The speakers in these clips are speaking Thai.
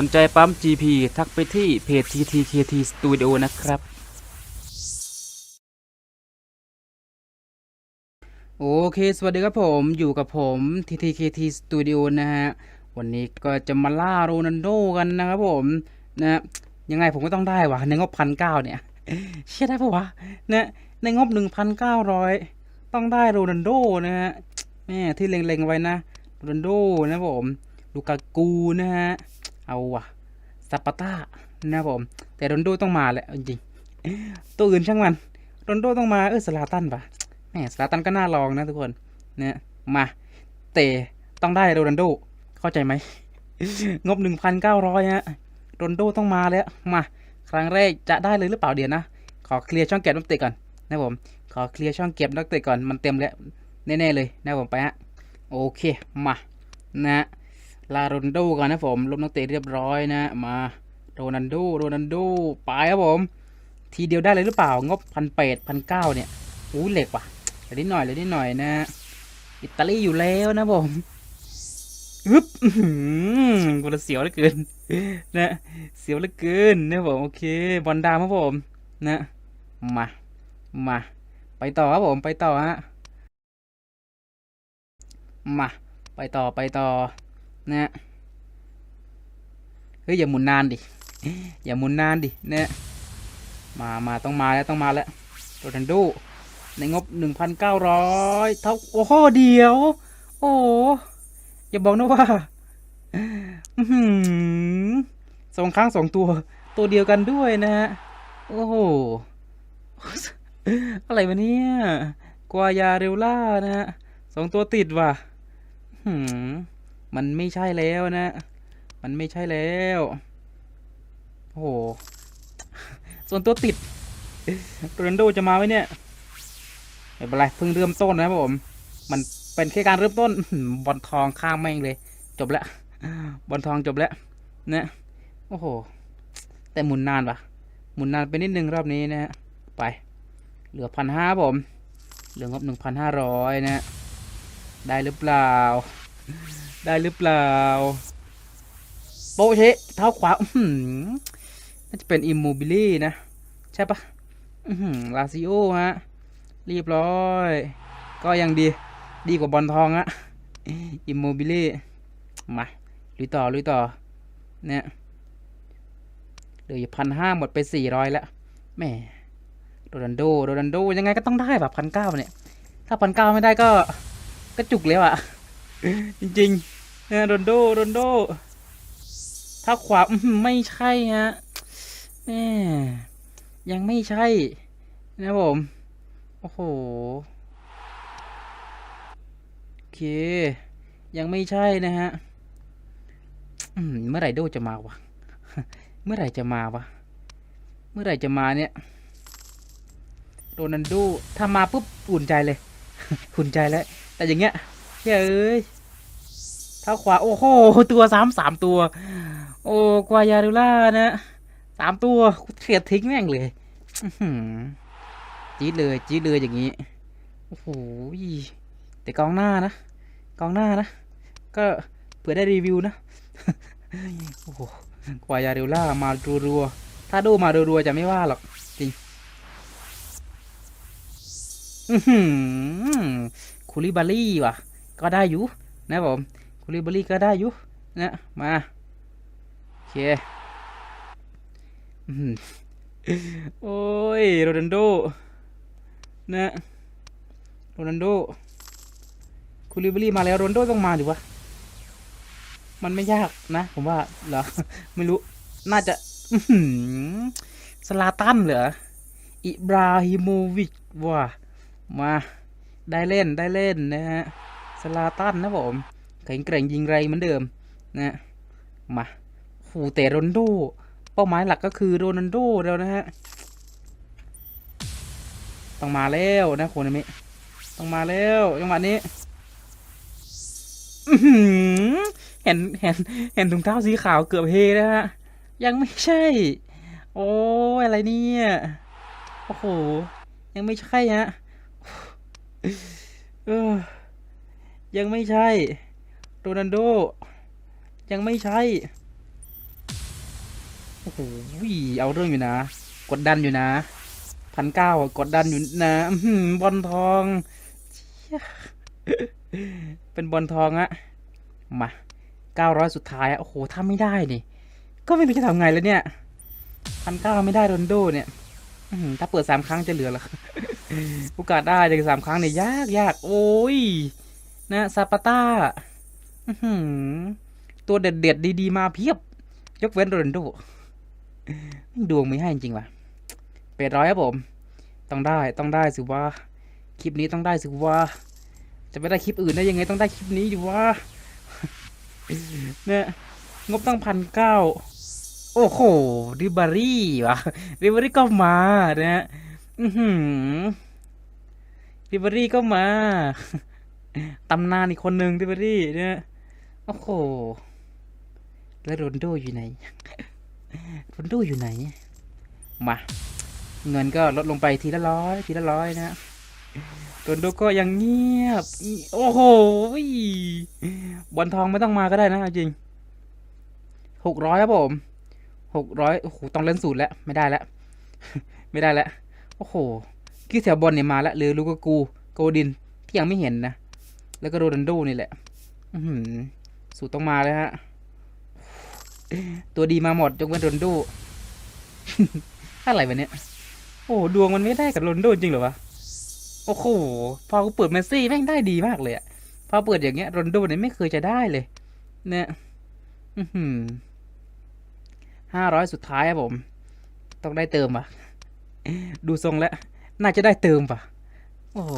สนใจปั๊ม GP ทักไปที่เพจ TTKT Studio นะครับ โอเค สวัสดีครับผม อยู่กับผม TTKT Studio นะฮะ วันนี้ก็จะมาล่าโรนัลโดกันนะครับผมนะยังไงผมก็ต้องได้วะในงบพันเก้าเนี่ย เชื่อได้ปะวะนะในงบหนึ่งพันเก้าร้อยต้องได้โรนัลโดนะฮะแม่ที่เล็งๆไว้นะโรนัลโดนะผมลูกากูนะฮะ เอาวะซาปาต้านะผม แต่โรนโดต้องมาแหละจริงตัวอื่นช่างมันโรนโดต้องมาเออสลาตันปะแหมสลาตันก็น่าลองนะทุกคนเนี่ยมาเตะต้องได้โรนโดเข้าใจไหมงบหนึ่งพันเก้าร้อยฮะโรนโดต้องมาแล้วมา ครั้งแรกจะได้เลยหรือเปล่าเดี๋ยวนะ ขอเคลียร์ช่องเก็บนักเตะก่อนนะผม ขอเคลียร์ช่องเก็บนักเตะก่อนมันเต็มแล้วแน่ๆเลยนะผมไปฮะโอเคมานะฮะ ลาโรนโดกันนะผมลบนักเตะเรียบร้อยนะ มาโรนัลโดโรนัลโดไปครับผม ทีเดียวได้เลยหรือเปล่างบพันแปดพันเก้าเนี่ยอู้เหล็กว่ะเหลือนิดหน่อยเหลือนิดหน่อยนะ อิตาลีอยู่แล้วนะผมฮึบอื้อหือกูละเสียวเหลือเกินนะเสียวเหลือเกินนะผมโอเคบอลดามครับผมนะมามาไปต่อครับผมไปต่อฮะมาไปต่อไปต่อ นะเฮ้ยอย่าหมุนนานดิ อย่าหมุนนานดิเนี่ยมา มาต้องมาแล้วต้องมาแล้วโรนัลโดในงบหนึ่งพันเก้าร้อยเท่า โอ้โห เดียว โอ้อย่าบอกนะว่าสองครั้งสองตัว ตัวเดียวกันด้วยนะฮะ โอ้โห อะไรวะเนี่ย กวายาเรลล่านะฮะสองตัวติดว่ะหืม มันไม่ใช่แล้วนะ มันไม่ใช่แล้ว โอ้โห ส่วนตัวติดโรนัลโดจะมาไหมเนี่ยไม่เป็นไรเพิ่งเริ่มต้นนะครับผม มันเป็นแค่การเริ่มต้นบอลทองข้ามแม่งเลย จบแล้วบอลทองจบแล้วนะโอ้โห แต่หมุนนานปะหมุนนานไปนิดนึงรอบนี้นะฮะไป เหลือพันห้าผม เหลืองบหนึ่งพันห้าร้อยนะ ได้หรือเปล่า ได้หรือเปล่า โปเชเท้าขวาอืน่าจะเป็นอิมโมบิลี่นะ ใช่ปะอืลาซิโอฮะเรียบร้อย ก็ยังดี ดีกว่าบอลทองอะอิมโมบิลี่มาลุยต่อลุยต่อ เนี่ยเหลืออยู่พันห้าหมดไปสี่ร้อยแล้วแหม่โรนันโดโรนันโดยังไงก็ต้องได้แบบพันเก้าเนี่ย ถ้าพันเก้าไม่ได้ก็ก็จุกแล้วอะจริง ๆ โรนโดโรนโดถ้าขวาไม่ใช่ฮะแม่ยังไม่ใช่นะผม โอ้โห โอเค ยังไม่ใช่นะฮะเมื่อไหร่โดจะมาวะ เมื่อไหร่จะมาวะ เมื่อไหร่จะมาเนี่ย โรนันโดถ้ามาปุ๊บอุ่นใจเลย อุ่นใจแล้ว แต่อย่างเงี้ยเฮ้ย เอ้ยเท้าขวา โอ้โห ตัวสามสามตัว โอ้กวายาดูล่านะสามตัวเสียดทิ้งแม่งเลยจี๊ดเลยจี๊ดเลยอย่างนี้ โอ้โหแต่กองหน้านะกองหน้านะ ก็เผื่อได้รีวิวนะ โอ้โหกวายาเรลล่ามารัวๆถ้าดูมารัวๆจะไม่ว่าหรอกจริงอือหือคูลิบาลี่ว่ะ ก็ได้อยู่นะผม คูลิบาลี่ก็ได้อยู่นะมาโอเคอื้อหือโอ้ยโรนัลโดนะโรนัลโดคูลิบาลี่มาแล้วโรนัลโดต้องมาดิวะมันไม่ยากนะ ผมว่าเหรอไม่รู้น่าจะสลาตันเหรออิบราฮิโมวิชว่ะมาได้เล่นได้เล่นนะฮะสลาตันนะผม แข็งแกร่งยิงไรเหมือนเดิมนะมาหูแต่โรนโด เป้าหมายหลักก็คือโรนัลโดแล้วนะฮะต้องมาแล้วนะโคนามิต้องมาแล้วจังหวะนี้เห็นเห็นเห็นถุงเท้าสีขาวเกือบเฮนะฮะยังไม่ใช่ โอ้อะไรเนี่ยโอ้โหยังไม่ใช่ฮะเออยังไม่ใช่ โรนัลโด ยังไม่ใช่ โอ้โหเอาเรื่องอยู่นะ กดดันอยู่นะพันเก้ากดดันอยู่นะบอลทอง เป็นบอลทองอะมาเก้าร้อยสุดท้ายอะโอ้โหถ้าไม่ได้นี่ ก็ไม่รู้จะทำไงแล้วเนี่ยพันเก้าไม่ได้โรนโดเนี่ยถ้าเปิดสามครั้งจะเหลือหรอโอกาสได้จากสามครั้งเนี่ยยากยากโอ้ยนะซาปาต้า ตัวเด็ดเด็ดๆดีๆ มาเพียบ ยกเว้นโรนโดดวงไม่ให้จริงๆว่ะเป็ดร้อยครับผม ต้องได้ต้องได้สิว่า คลิปนี้ต้องได้สิว่า จะไม่ได้คลิปอื่นได้ยังไงต้องได้คลิปนี้ดิว่าเนี่ยงบตั้งพันเก้าโอ้โหริบารี่วะริบารี่ก็มานะฮะริบารี่ก็มาตำนานอีกคนหนึ่งริบารี่เนี่ย โอ้โห แล้วโรนโดอยู่ไหน โรนโดอยู่ไหน มา เงินก็ลดลงไปทีละร้อยทีละร้อยนะโรนโดก็ยังเงียบ โอ้โห บอลทองไม่ต้องมาก็ได้นะจริงหกร้อยครับผมหกร้อยโอ้โห ต้องเล่นสูตรแล้ว ไม่ได้แล้ว ไม่ได้แล้ว โอ้โหกี้แถวบอลเนี่ยมาแล้วหรือลูกกู โกดินที่ยังไม่เห็นนะ แล้วก็โรนัลโดนี่แหละ อื สูตรต้องมาเลยฮะ ตัวดีมาหมดยกเว้นโรนัลโดอะไรวะเนี่ย โอ้ดวงมันไม่ได้กับโรนัลโดจริงเหรอวะ โอ้โห พอกูเปิดเมสซี่แม่งได้ดีมากเลยอะพอเปิดอย่างเงี้ยโรนัลโดเนี่ยไม่เคยจะได้เลย เนี่ยห้าร้อยสุดท้ายครับผม ต้องได้เติมอะดูทรงแล้ว น่าจะได้เติมป่ะโอ้โห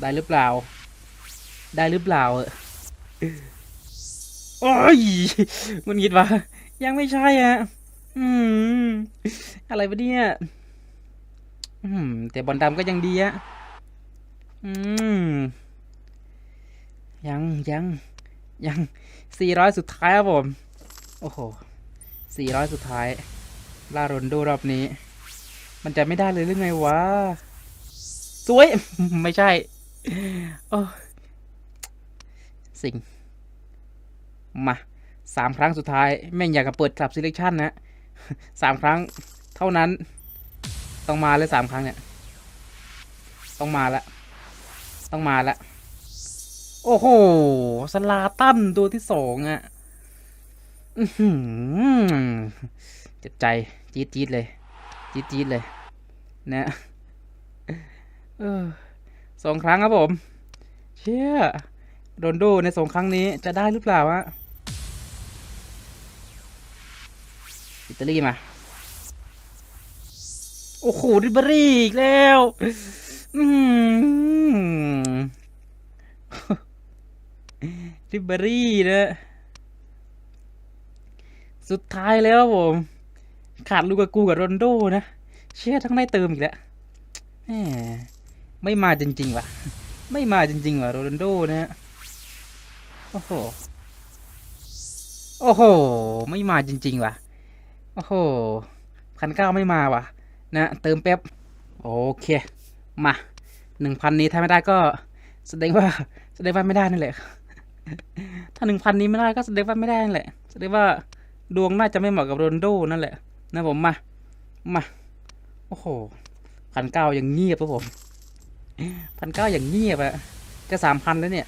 ได้หรือเปล่า ได้หรือเปล่าเออโอ้ยมันคิดว่ายังไม่ใช่อะ อืม อะไรวะเนี่ย อืม แต่บอลดำก็ยังดีอะอืม ยังยัง ยังสี่ร้อยสุดท้ายครับผม โอ้โหสี่ร้อยสุดท้าย ลาโรนโดรอบนี้ มันจะไม่ได้เลยหรือไงวะ สวย ไม่ใช่ โอ้ สิงมาสามครั้งสุดท้าย แม่งอยากจะเปิดสับ selection นะสามครั้งเท่านั้น ต้องมาเลยสามครั้งเนี่ย ต้องมาละ ต้องมาละ โอ้โห สลาตันตัวที่สองอะ่ะเจ็บใจจี๊ดจี๊ดเลย จี๊ดจี๊ดเลย นะสองครั้งครับผม เชี่ย โรนโดในสองครั้งนี้จะได้หรือเปล่าวะอิตาลีมา โอ้โหริบรี่อีกแล้วอืมริบรี่นะสุดท้ายแล้วผม ขาดลูกากูกับโรนโดนะ เชื่อทั้งได้เติมอีกแล้วไม่มาจริง ๆ ว่ะ ไม่มาจริง ๆ ว่ะ โรนโดนะฮะ โอ้โห โอ้โห ไม่มาจริง ๆ ว่ะ โอ้โหพันเก้าไม่มาว่ะ นะ เติมแป๊บ โอเค มาหนึ่งพันนี้ถ้าไม่ได้ก็ แสดงว่า แสดงว่าไม่ได้นั่นแหละ ถ้าหนึ่งพันนี้ไม่ได้ก็แสดงว่าไม่ได้นั่นแหละ แสดงว่าดวงน่าจะไม่เหมาะกับโรนโดนั่นแหละ นะผมมา มา โอ้โหพันเก้ายังเงียบครับผมพันเก้าอย่างเงียบอะจะสามพันแล้วเนี่ย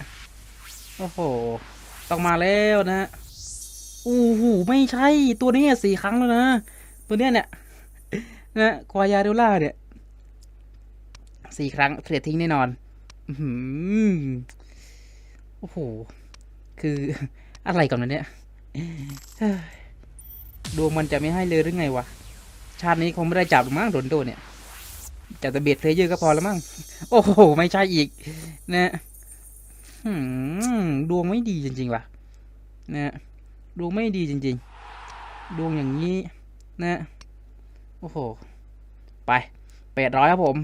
โอ้โห ต้องมาแล้วนะอู้หูไม่ใช่ ตัวนี้สี่ครั้งแล้วนะ ตัวเนี้ยเนี่ยนะควายาเดลล่าเนี่ยสี่ครั้งเทรดทิ้งแน่นอนอื้อโอ้โห คืออะไรก่อนนเนี่ยดวงมันจะไม่ให้เลยหรือไงวะ ชาตินี้คงไม่ได้จับมั้งโดนโดนเนี่ยจับแต่เบียดเพลเยอร์ก็พอแล้วมั้ง โอ้โห ไม่ใช่อีก นะ หืม ดวงไม่ดีจริงๆว่ะนะดวงไม่ดีจริง ๆ ดวงอย่างนี้นะโอ้โห ไปแปดร้อยครับผม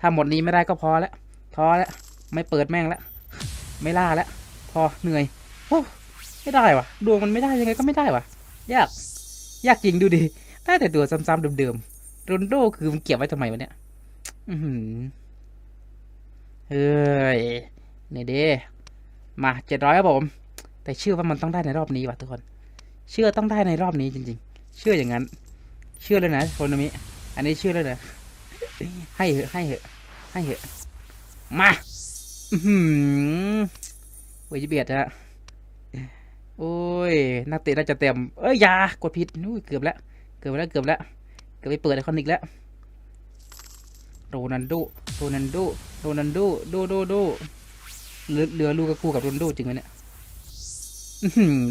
ถ้าหมดนี้ไม่ได้ก็พอแล้วท้อแล้วไม่เปิดแม่งแล้วไม่ล่าแล้วพอเหนื่อยโอ้ไม่ได้ว่ะ ดวงมันไม่ได้ยังไงก็ไม่ได้ว่ะ ยาก ยากจริงดูดิได้แต่ตัวซ้ำๆเดิมๆโรนโดคือมันเก็บไว้ทำไมวะเนี่ยอือหือเฮ้ยนี่เด้ มาเจ็ดร้อยครับผม แต่เชื่อว่ามันต้องได้ในรอบนี้ว่ะทุกคน เชื่อต้องได้ในรอบนี้จริง ๆ เชื่ออย่างนั้น เชื่อเลยนะโคนามิอันนี้เชื่อเลยนะให้เหอะให้เหอะให้เหอะมาอือหือเวจิเบียดฮะโอ้ย นักเตะน่าจะเต็ม เอ้ยยากดผิดนู้ยเกือบแล้ว เกือบแล้ว เกือบแล้ว เกือบไปเปิดไอคอนิกแล้ว โรนันโด โรนันโด โรนันโด โดโดโด เหลือเหลือลูกากูกับโรนันโดจริงไหมเนี่ย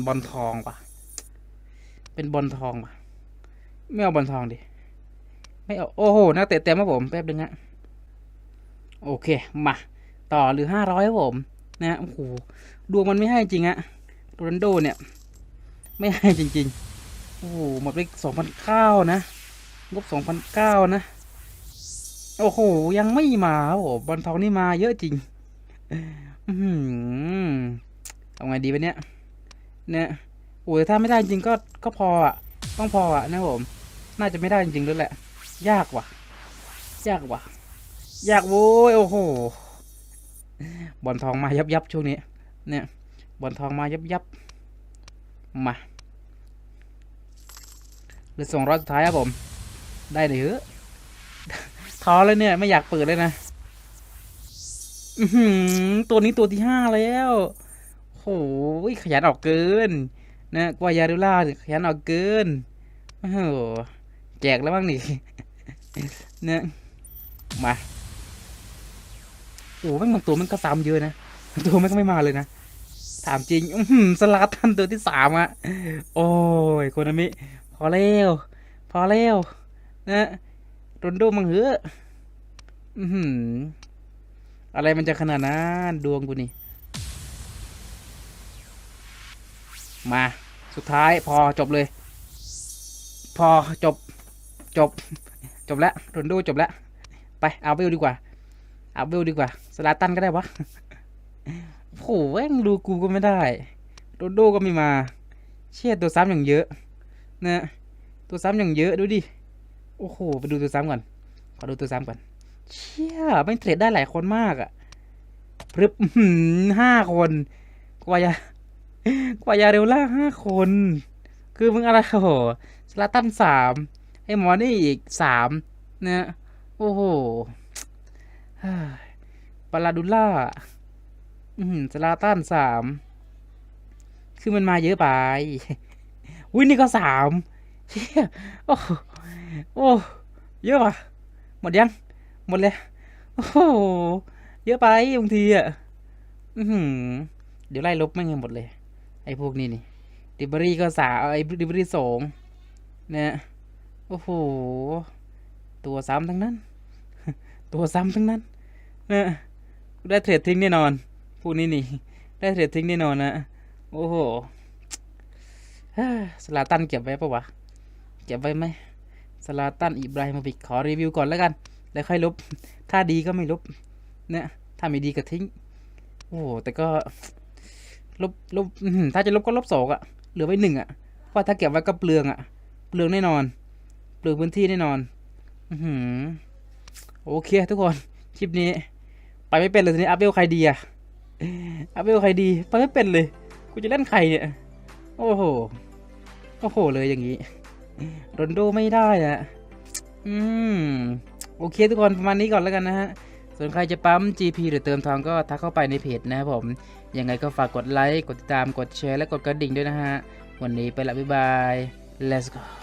บอลทองปะเป็นบอลทองปะไม่เอาบอลทองดิ ไม่เอา โอ้โห นักเตะเต็มครับผม แป๊บนึงฮะ โอเค มา ต่อหรือห้าร้อยครับผม นะฮะ โอ้โห ดวงมันไม่ให้จริงอะโรนโดเนี่ย ไม่ให้จริง ๆ โอ้โห หมดไปสองพันเก้านะ งบสองพันเก้านะ โอ้โห ยังไม่มาครับผม บอลทองนี่มาเยอะจริง อือหือเอาไงดีวะเนี่ย เนี่ยโอ้ยถ้าไม่ได้จริงก็ก็พออะ ต้องพออะนะผม น่าจะไม่ได้จริงๆด้วยแหละ ยากว่ะ ยากว่ะ ยากโว้ยโอ้โห บอลทองมายับยับช่วงนี้ เนี่ย บอลทองมายับยับมาเหลือสองรอยสุดท้ายครับผม ได้เลยเหอท้อเลยเนี่ย ไม่อยากเปิดเลยนะ อือหือตัวนี้ตัวที่ห้าแล้วโหยขยันออกเกิน นะกว่ายาริล่าขยันออกเกินโอ้โหแจกแล้วบ้างนี่เนี่ยมาโอ้แม่งบางตัวมันก็ซ้ำเยอะนะตัวมันก็ไม่มาเลยนะถามจริงอืสลาตันตัวที่สามอะโอ้ยคนามิพอแล้วพอแล้วนะโรนลโดมังเหอะอือ อะไรมันจะขนาดนั้นดวงกูนี่ มาสุดท้ายพอจบเลย พอจบจบ จบแล้วโรนลโดจบแล้ว ไปเอาเวลดีกว่า เอาเวลดีกว่า สลาตันก็ได้วะโหแม่งดูกูก็ไม่ได้โรนลโดก็ไม่มา เชี่ยตัวซ้ำอย่างเยอะนะตัวซ้ำอย่างเยอะดูดิ โอ้โห ไปดูตัวซ้ำก่อน ขอดูตัวซ้ำก่อน เชี่ยไม่เทรดได้หลายคนมากอะพรึบอื้อห้าคน กวายากวายาเรลล่าห้าคน คือมึงอะไรโหสลาตันสามไอ้หมอนี่อีกสามนะโอ้โหปาลาดุลล่าอืมสลาตันสามคือมันมาเยอะไปวินี่ก็สามเชี่ยโอ้โหโอ้เยอะว่ะหมดยัง หมดเลยโอ้โห เยอะไปบางทีอะอืเดี๋ยวไล่ลบไม่เงให้หมดเลย ไอ้พวกนี้นี่ดิบรี่ก็สาไอ้ดิบรี่สองเนี่ยโอ้โห ตัวซ้ำทั้งนั้น ตัวซ้ำทั้งนั้นเนี่ยได้เทรดทิ้งแน่นอน พวกนี้นี่ ได้เทรดทิ้งแน่นอนนะโอ้โหสลาตันเก็บไว้ปะวะ เก็บไว้ไหมสลาตันอิบราฮิโมวิกขอรีวิวก่อนแล้วกัน แล้วค่อยลบ ถ้าดีก็ไม่ลบเนี่ยถ้าไม่ดีก็ทิ้ง โอ้แต่ก็ ลบลบถ้าจะลบก็ลบสองอะเหลือไว้หนึ่งอะเพราะถ้าเก็บไว้ก็เปลืองอะเปลืองแน่นอน เปลืองพื้นที่แน่นอน อือหือโอเคทุกคน คลิปนี้ ไปไม่เป็นเลยทีนี้อัพเวลใครดีอะอัพเวลใครดี ไปไม่เป็นเลย กูจะเล่นใครเนี่ย โอ้โห โอ้โหเลยอย่างนี้โรนโดไม่ได้อะอืม โอเคทุกคนประมาณนี้ก่อนแล้วกันนะฮะ ส่วนใครจะปั๊ม GP หรือเติมทองก็ทักเข้าไปในเพจนะครับผม ยังไงก็ฝากกดไลค์ กดติดตาม กดแชร์ และกดกระดิ่งด้วยนะฮะ วันนี้ไปละบ๊ายบาย let's go